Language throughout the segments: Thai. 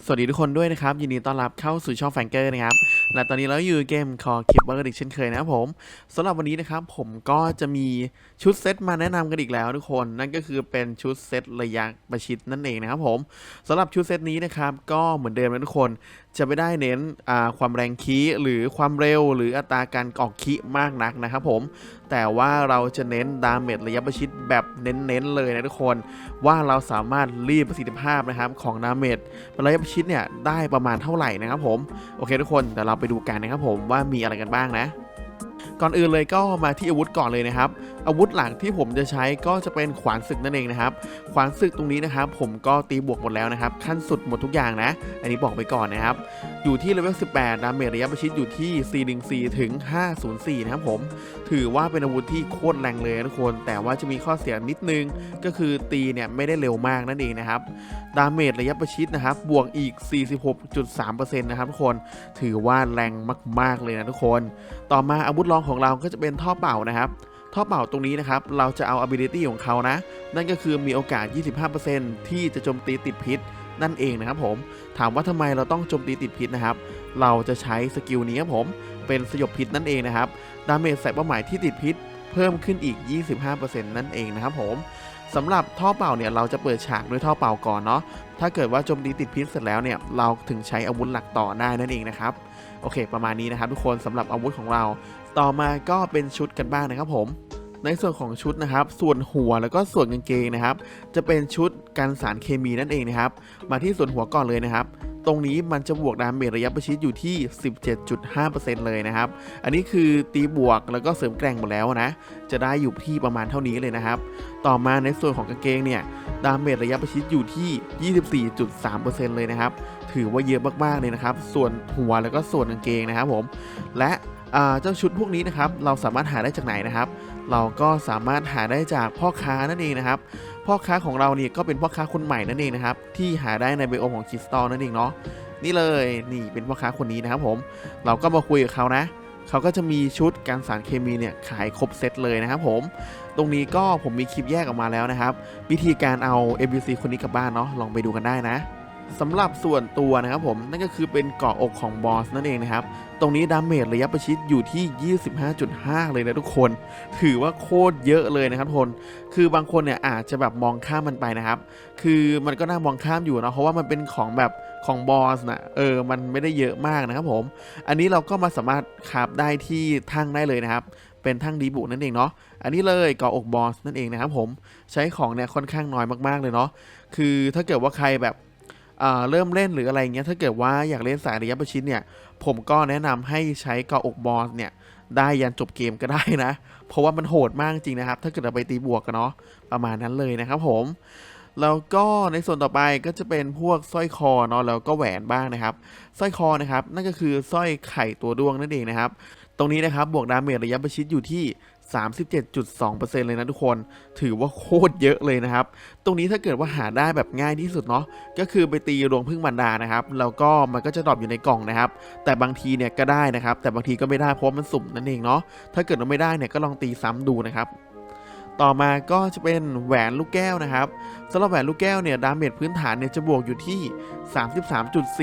สวัสดีทุกคนด้วยนะครับ ยินดีต้อนรับเข้าสู่ช่องแฟงเกอร์นะครับ และตอนนี้เราอยู่เกมคอคิปเบอร์อีกเช่นเคยนะครับผมสำหรับวันนี้นะครับผมก็จะมีชุดเซตมาแนะนำกันอีกแล้วทุกคน นั่นก็คือเป็นชุดเซตระยะประชิดนั่นเองนะครับผมสำหรับชุดเซตนี้นะครับก็เหมือนเดิมนะทุกคนจะไม่ได้เน้นความแรงคีหรือความเร็วหรืออัตราการออกคีมากนักนะครับผมแต่ว่าเราจะเน้นดาเมจระยะประชิดแบบเน้นๆเลยนะทุกคน ว่าเราสามารถรีดประสิทธิภาพนะครับของดาเมจระยะประชิดเนี่ยได้ประมาณเท่าไหร่นะครับผมโอเคทุกคนเดี๋ยวเราไปดูกันนะครับผมว่ามีอะไรกันบ้างนะ ก่อนอื่นเลยก็มาที่อาวุธก่อนเลยนะครับ อาวุธหลักที่ผมจะใช้ก็จะเป็นขวานศึกนั่นเองนะครับ ขวานศึกตรงนี้นะครับ ผมก็ตีบวกหมดแล้วนะครับ ขั้นสุดหมดทุกอย่างนะ อันนี้บอกไปก่อนนะครับ อยู่ที่เลเวล 18 ดาเมจระยะประชิดอยู่ที่ 414 ถึง 504 นะครับผม ถือว่าเป็นอาวุธที่โคตรแรงเลยทุกคน แต่ว่าจะมีข้อเสียนิดนึง ก็คือตีเนี่ยไม่ได้เร็วมากนั่นเองนะครับ ดาเมจระยะประชิดนะครับ บวกอีก 46.3%นะครับทุกคน ถือว่าแรงมาก ๆเลยนะทุกคน ต่อมาอาวุธลองของเราก็จะเป็นท่อเป่านะครับ ท่อเป่าตรงนี้นะครับ เราจะเอา ability ของเขานะ นั่นก็คือมีโอกาส 25%ที่จะโจมตีติดพิษนั่นเองนะครับผม ถามว่าทำไมเราต้องโจมตีติดพิษนะครับ เราจะใช้สกิลนี้ครับผม เป็นสยบพิษนั่นเองนะครับ ดาเมจใส่เป้าหมายที่ติดพิษ เพิ่มขึ้นอีก 25%นั่นเองนะครับผม สำหรับท่อเป่าเนี่ยเราจะเปิดฉากด้วยท่อเป่าก่อนเนาะถ้าเกิดว่าโจมตีติดพิษเสร็จแล้วเนี่ยเราถึงใช้อาวุธหลักต่อได้นั่นเองนะครับโอเค ประมาณนี้นะครับทุกคนสำหรับอาวุธของเรา ต่อมาก็เป็นชุดกันบ้างนะครับผมในส่วนของชุดนะครับ ส่วนหัวแล้วก็ส่วนกางเกงนะครับ จะเป็นชุดกันสารเคมีนั่นเองนะครับ มาที่ส่วนหัวก่อนเลยนะครับ ตรงนี้มันจะบวกดาเมจระยะประชิดอยู่ที่ 17.5%เลยนะครับ อันนี้คือตีบวกแล้วก็เสริมแกร่งหมดแล้วนะ จะได้อยู่ที่ประมาณเท่านี้เลยนะครับ ต่อมาในส่วนของกางเกงเนี่ย ดาเมจระยะประชิดอยู่ที่ 24.3%เลยนะครับ ถือว่าเยอะมากๆเลยนะครับ ส่วนหัวแล้วก็ส่วนกางเกงนะครับผม และเจ้าชุดพวกนี้นะครับ เราสามารถหาได้จากไหนนะครับ เราก็สามารถหาได้จากพ่อค้านั่นเองนะครับ พ่อค้าของเราเนี่ยก็เป็นพ่อค้าคนใหม่นั่นเองนะครับ ที่หาได้ในไบโอมของคริสตัลนั่นเองเนาะนี่เลยนี่เป็นพ่อค้าคนนี้นะครับผม เราก็มาคุยกับเขานะเขาก็จะมีชุดการสารเคมีเนี่ยขายครบเซตเลยนะครับผม ตรงนี้ก็ผมมีคลิปแยกออกมาแล้วนะครับ วิธีการเอา NPC คนนี้กลับบ้านเนาะลองไปดูกันได้นะ สำหรับส่วนตัวนะครับผมนั่นก็คือเป็นเกาะอกของบอสนั่นเองนะครับ ตรงนี้ดาเมจระยะประชิดอยู่ที่ 25.5 เลยนะทุกคน ถือว่าโคตรเยอะเลยนะครับทุกคนคือบางคนเนี่ยอาจจะแบบมองข้ามมันไปนะครับ คือมันก็น่ามองข้ามอยู่นะเพราะว่ามันเป็นของแบบของบอสนะเออมันไม่ได้เยอะมากนะครับผม อันนี้เราก็มาสามารถคราบได้ที่ทั้งได้เลยนะครับเป็นทั้งดีบุนั่นเองเนาะ อันนี้เลยเกาะอกบอสนั่นเองนะครับผม ใช้ของเนี่ยค่อนข้างน้อยมากๆเลยเนาะ คือถ้าเกิดว่าใครแบบ เริ่มเล่นหรืออะไรเงี้ยถ้าเกิดว่าอยากเล่นสายระยะประชิดเนี่ยผมก็แนะนำให้ใช้กาะอกบอสเนี่ยได้ยันจบเกมก็ได้นะ เพราะว่ามันโหดมากจริงนะครับ ถ้าเกิดเราไปตีบวกกันเนาะประมาณนั้นเลยนะครับผมแล้วก็ในส่วนต่อไปก็จะเป็นพวกสร้อยคอเนาะแล้วก็แหวนบ้างนะครับสร้อยคอนะครับนั่นก็คือสร้อยไข่ตัวดวงนั่นเองนะครับ ตรงนี้นะครับบวกดาเมจระยะประชิดอยู่ที่ 37.2%เลยนะทุกคน ถือว่าโคตรเยอะเลยนะครับ ตรงนี้ถ้าเกิดว่าหาได้แบบง่ายที่สุดเนาะ ก็คือไปตีรวงพึ่งมันดานะครับ แล้วก็มันก็จะดรอปอยู่ในกล่องนะครับ แต่บางทีเนี่ยก็ได้นะครับ แต่บางทีก็ไม่ได้เพราะมันสุ่มนั่นเองเนาะ ถ้าเกิดว่าไม่ได้เนี่ยก็ลองตีซ้ำดูนะครับต่อมาก็จะเป็นแหวนลูกแก้วนะครับสำหรับแหวนลูกแก้วเนี่ยดาเมจพื้นฐานเนี่ยจะบวกอยู่ที่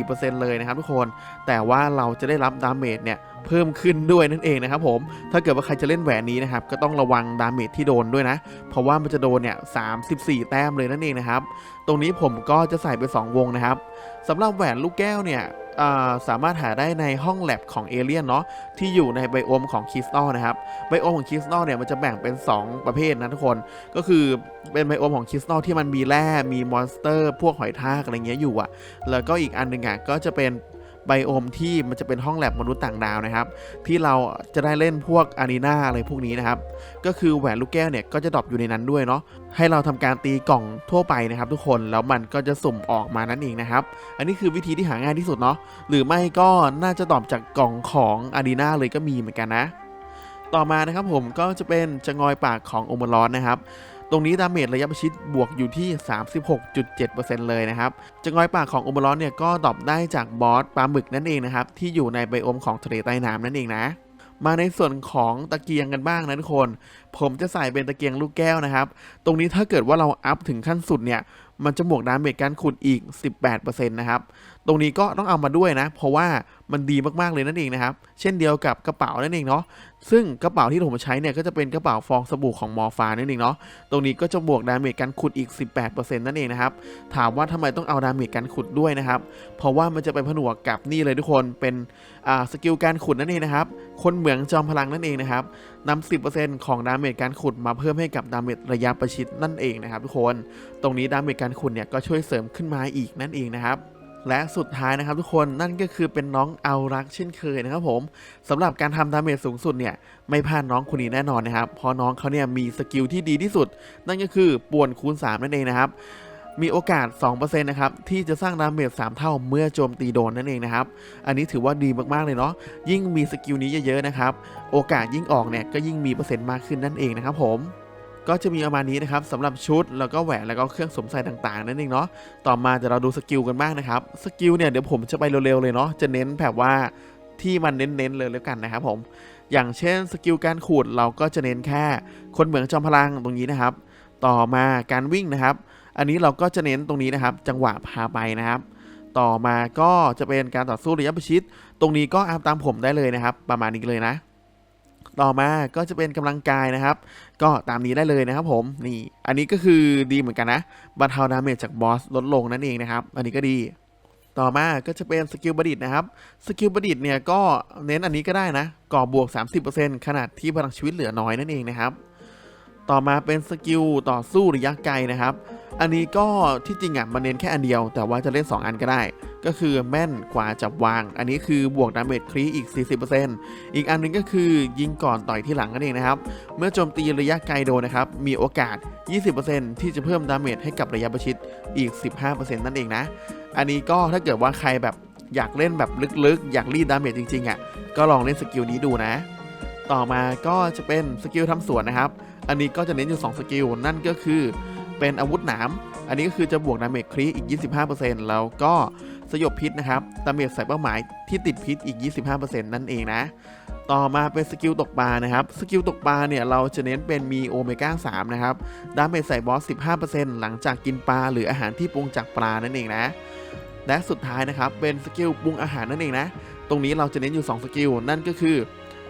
33.4%เลยนะครับทุกคน แต่ว่าเราจะได้รับดาเมจเนี่ย เพิ่มขึ้นด้วยนั่นเองนะครับผมถ้าเกิดว่าใครจะเล่นแหวนนี้นะครับก็ต้องระวังดาเมจที่โดนด้วยนะ เพราะว่ามันจะโดนเนี่ย34แต้มเลยนั่นเองนะครับตรงนี้ผมก็จะใส่ไป 2 วงนะครับสำหรับแหวนลูกแก้วเนี่ยสามารถหาได้ในห้องแลบของเอเลียนเนาะที่อยู่ในไบโอมของคริสตัลนะครับไบโอมของคริสตัลเนี่ยมันจะแบ่งเป็น 2 ประเภทนะทุกคนก็คือเป็นไบโอมของคริสตัลที่มันมีแร่มีมอนสเตอร์ พวกหอยทากอะไรเงี้ยอยู่อะแล้วก็อีกอันหนึ่งอะก็จะเป็น ไบโอมที่มันจะเป็นห้องแลบมนุษย์ต่างดาวนะครับ ที่เราจะได้เล่นพวกอารีนาอะไรพวกนี้นะครับ ก็คือแหวนลูกแก้วเนี่ยก็จะดรอปอยู่ในนั้นด้วยเนาะให้เราทำการตีกล่องทั่วไปนะครับ ทุกคนแล้วมันก็จะสุ่มออกมานั่นเองนะครับ อันนี้คือวิธีที่หาง่ายที่สุดเนาะหรือไม่ก็น่าจะตอบจากกล่องของอารีนาเลยก็มีเหมือนกันนะ ต่อมานะครับผมก็จะเป็นจะงอยปากของโอมรอนนะครับ ตรงนี้ดาเมจระยะประชิดบวกอยู่ที่ 36.7%เลยนะครับจะงอยปากของโอมารอนเนี่ยก็ดรอปได้จากบอสปลาหมึกนั่นเองนะครับที่อยู่ในไบโอมของทะเลใต้น้ำนั่นเองนะมาในส่วนของตะเกียงกันบ้างนะทุกคน ผมจะใส่เป็นตะเกียงลูกแก้วนะครับ ตรงนี้ถ้าเกิดว่าเราอัพถึงขั้นสุดเนี่ย มันจะบวกดาเมจการขุดอีก 18%นะครับตรงนี้ก็ต้องเอามาด้วยนะ เพราะว่ามันดีมากๆเลยนั่นเองนะครับ เช่นเดียวกับกระเป๋านั่นเองเนาะซึ่งกระเป๋าที่ผมใช้เนี่ยก็จะเป็นกระเป๋าฟองสบู่ของมอร์ฟานั่นเองเนาะตรงนี้ก็จะบวกดาเมจการขุดอีก 18%นั่นเองนะครับ ถามว่าทำไมต้องเอาดาเมจการขุดด้วยนะครับ เพราะว่ามันจะไปผนวกกับนี่เลยทุกคนเป็นอ่าสกิลการขุดนั่นเองนะครับ คนเหมืองจอมพลังนั่นเองนะครับนำ10%ของดาเมจการขุดมาเพิ่มให้กับดาเมจระยะประชิดนั่นเองนะครับทุกคน ตรงนี้ดาเมจการขุดเนี่ยก็ช่วยเสริมขึ้นมาอีกนั่นเองนะครับ และสุดท้ายนะครับทุกคนนั่นก็คือเป็นน้องเอารักเช่นเคยนะครับผมสำหรับการทำดาเมจสูงสุดเนี่ยไม่พลาดน้องคนนี้แน่นอนนะครับเพราะน้องเขาเนี่ยมีสกิลที่ดีที่สุด นั่นก็คือป่วนคูณ 3 นั่นเองนะครับมีโอกาส 2%นะครับ ที่จะสร้างดาเมจ3 เท่าเมื่อโจมตีโดนนั่นเองนะครับ อันนี้ถือว่าดีมากๆเลยเนาะ ยิ่งมีสกิลนี้เยอะๆนะครับ โอกาสยิ่งออกเนี่ยก็ยิ่งมีเปอร์เซ็นต์มากขึ้นนั่นเองนะครับผม ก็จะมีประมาณนี้นะครับสำหรับชุดแล้วก็แหวนแล้วก็เครื่องสวมใส่ต่างๆนั่นเองเนาะต่อมาจะเราดูสกิลกันบ้างนะครับสกิลเนี่ยเดี๋ยวผมจะไปเร็วๆเลยเนาะจะเน้นแบบว่าที่มันเน้นๆเลยแล้วกันนะครับผมอย่างเช่นสกิลการขูดเราก็จะเน้นแค่ คนเหมืองจอมพลังตรงนี้นะครับ ต่อมาการวิ่งนะครับ อันนี้เราก็จะเน้นตรงนี้นะครับ จังหวะพาไปนะครับ ต่อมาก็จะเป็นการต่อสู้ระยะประชิด ตรงนี้ก็อาตามผมได้เลยนะครับ ประมาณนี้เลยนะ ต่อมาก็จะเป็นกำลังกายนะครับ ก็ตามนี้ได้เลยนะครับผมนี่อันนี้ก็คือดีเหมือนกันนะบรรเทาดาเมจจากบอสลดลงนั่นเองนะครับ อันนี้ก็ดีต่อมาก็จะเป็นสกิลประดิษฐ์นะครับ สกิลประดิษฐ์เนี่ยก็เน้นอันนี้ก็ได้นะ ก่อบวก 30%ขนาดที่พลังชีวิตเหลือน้อยนั่นเองนะครับ ต่อมาเป็นสกิลต่อสู้ระยะไกลนะครับ อันนี้ก็ที่จริงอะมันเน้นแค่อันเดียว แต่ว่าจะเล่น 2 อันก็ได้ ก็คือแม่นกว่าจับวาง อันนี้คือบวกดาเมจครีอีก 40%อีกอันหนึงก็คือยิงก่อนต่อยที่หลังนั่นเองนะครับ เมื่อโจมตีระยะไกลโดนนะครับ มีโอกาส 20%ที่จะเพิ่มดาเมจให้กับระยะประชิดอีก 15%นั่นเองนะ อันนี้ก็ถ้าเกิดว่าใครแบบอยากเล่นแบบลึกๆ อยากรีดดาเมจจริงๆอะก็ลองเล่นสกิลนี้ดูนะ ต่อมาก็จะเป็นสกิลทำสวนนะครับ อันนี้ก็จะเน้นอยู่ 2 สกิล นั่นก็คือเป็นอาวุธหนาม อันนี้ก็คือจะบวกดาเมจครีอีก 25%แล้วก็สยบพิษนะครับดาเมจใส่เป้าหมายที่ติดพิษอีก 25%นั่นเองนะ ต่อมาเป็นสกิลตกปลานะครับ สกิลตกปลาเนี่ยเราจะเน้นเป็นมีโอเมก้า3นะครับ ดาเมจใส่บอส 15%หลังจากกินปลาหรืออาหารที่ปรุงจากปลานั่นเองนะ และสุดท้ายนะครับเป็นสกิลปรุงอาหารนั่นเองนะ ตรงนี้เราจะเน้นอยู่ 2 สกิล นั่นก็คือ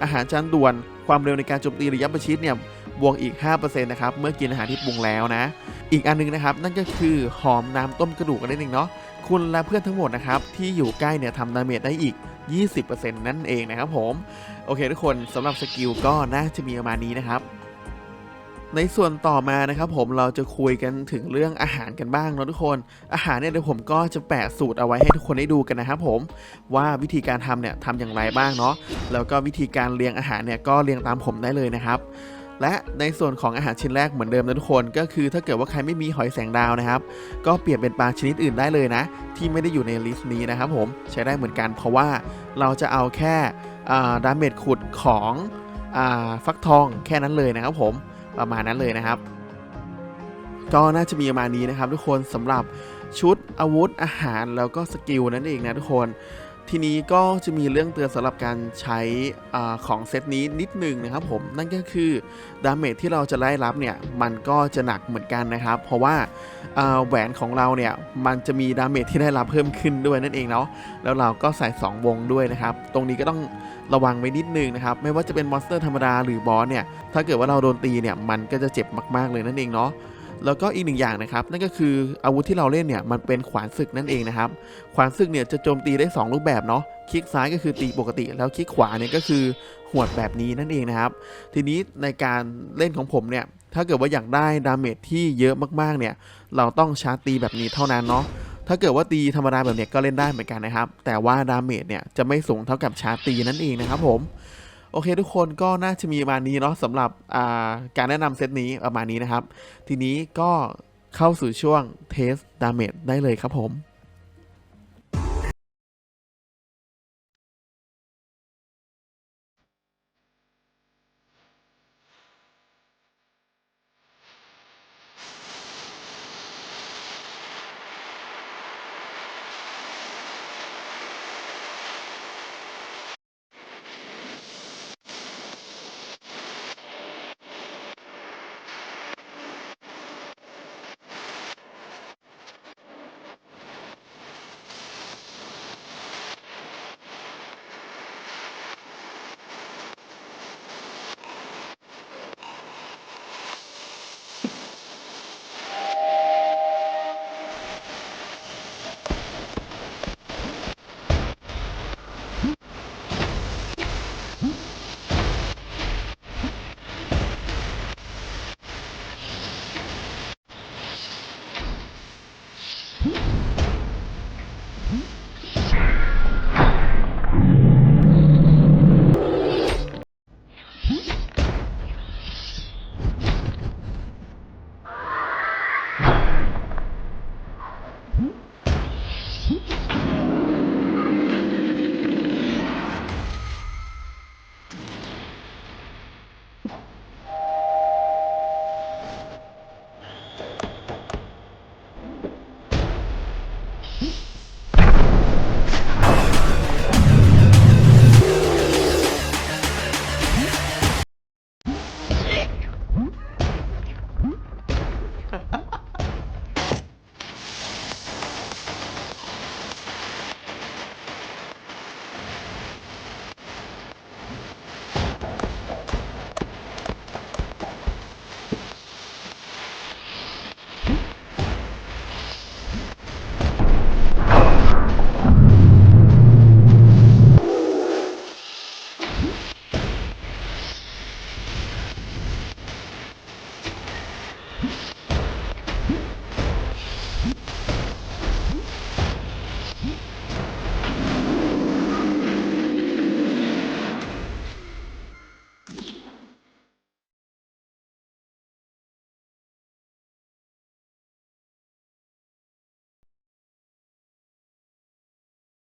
อาหารจานด่วน ความเร็วในการโจมตีระยะประชิดเนี่ยบวกอีก 5%นะครับ เมื่อกินอาหารที่ปรุงแล้วนะ อีกอันหนึงนะครับ นั่นก็คือหอมน้ำต้มกระดูกกันนิดนึงเนาะ คุณและเพื่อนทั้งหมดนะครับ ที่อยู่ใกล้เนี่ยทำดาเมจได้อีก 20%นั่นเองนะครับผม โอเคทุกคนสำหรับสกิลก็น่าจะมีประมาณนี้นะครับ ในส่วนต่อมานะครับผมเราจะคุยกันถึงเรื่องอาหารกันบ้างเนาะทุกคน อาหารเนี่ยเดี๋ยวผมก็จะแปะสูตรเอาไว้ให้ทุกคนได้ดูกันนะครับผมว่าวิธีการทำเนี่ยทำอย่างไรบ้างเนาะแล้วก็วิธีการเรียงอาหารเนี่ยก็เรียงตามผมได้เลยนะครับและในส่วนของอาหารชิ้นแรกเหมือนเดิมนะทุกคนก็คือถ้าเกิดว่าใครไม่มีหอยแสงดาวนะครับ ก็เปลี่ยนเป็นปลาชนิดอื่นได้เลยนะ ที่ไม่ได้อยู่ในลิสต์นี้นะครับผมใช้ได้เหมือนกัน เพราะว่าเราจะเอาแค่ดาเมจขุดของอฟักทองแค่นั้นเลยนะครับผม ประมาณนั้นเลยนะครับ ก็น่าจะมีประมาณนี้นะครับ ทุกคนสำหรับชุดอาวุธอาหารแล้วก็สกิลนั่นเองนะทุกคน ทีนี้ก็จะมีเรื่องเตือนสำหรับการใช้อาของเซตนี้นิดหนึงนะครับผม นั่นก็คือดาเมจที่เราจะได้รับเนี่ย มันก็จะหนักเหมือนกันนะครับ เพราะว่าอ่าแหวนของเราเนี่ย มันจะมีดาเมจที่ได้รับเพิ่มขึ้นด้วยนั่นเองเนาะแล้วเราก็ใส่ 2 วงด้วยนะครับ ตรงนี้ก็ต้องระวังไว้นิดนึงนะครับ ไม่ว่าจะเป็นมอนสเตอร์ธรรมดาหรือบอสเนี่ยถ้าเกิดว่าเราโดนตีเนี่ยมันก็จะเจ็บมากๆเลยนั่นเองเนาะ แล้วก็อีกหนึ่งอย่างนะครับนั่นก็คืออาวุธที่เราเล่นเนี่ยมันเป็นขวานศึกนั่นเองนะครับขวานศึกเนี่ยจะโจมตีได้ 2 รูปแบบเนาะคลิกซ้ายก็คือตีปกติ แล้วคลิกขวาเนี่ยก็คือหวดแบบนี้นั่นเองนะครับ ทีนี้ในการเล่นของผมเนี่ยถ้าเกิดว่าอยากได้ดาเมจที่เยอะมากๆเนี่ยเราต้องชาร์จตีแบบนี้เท่านั้นเนาะถ้าเกิดว่าตีธรรมดาแบบเนี้ยก็เล่นได้เหมือนกันนะครับ แต่ว่าดาเมจเนี่ยจะไม่สูงเท่ากับชาร์จตีนั่นเองนะครับผม โอเคทุกคนก็น่าจะมีประมาณนี้เนาะสำหรับาการแนะนำเซตนี้ประมาณนี้นะครับ ทีนี้ก็เข้าสู่ช่วงเทสดาเมจได้เลยครับผม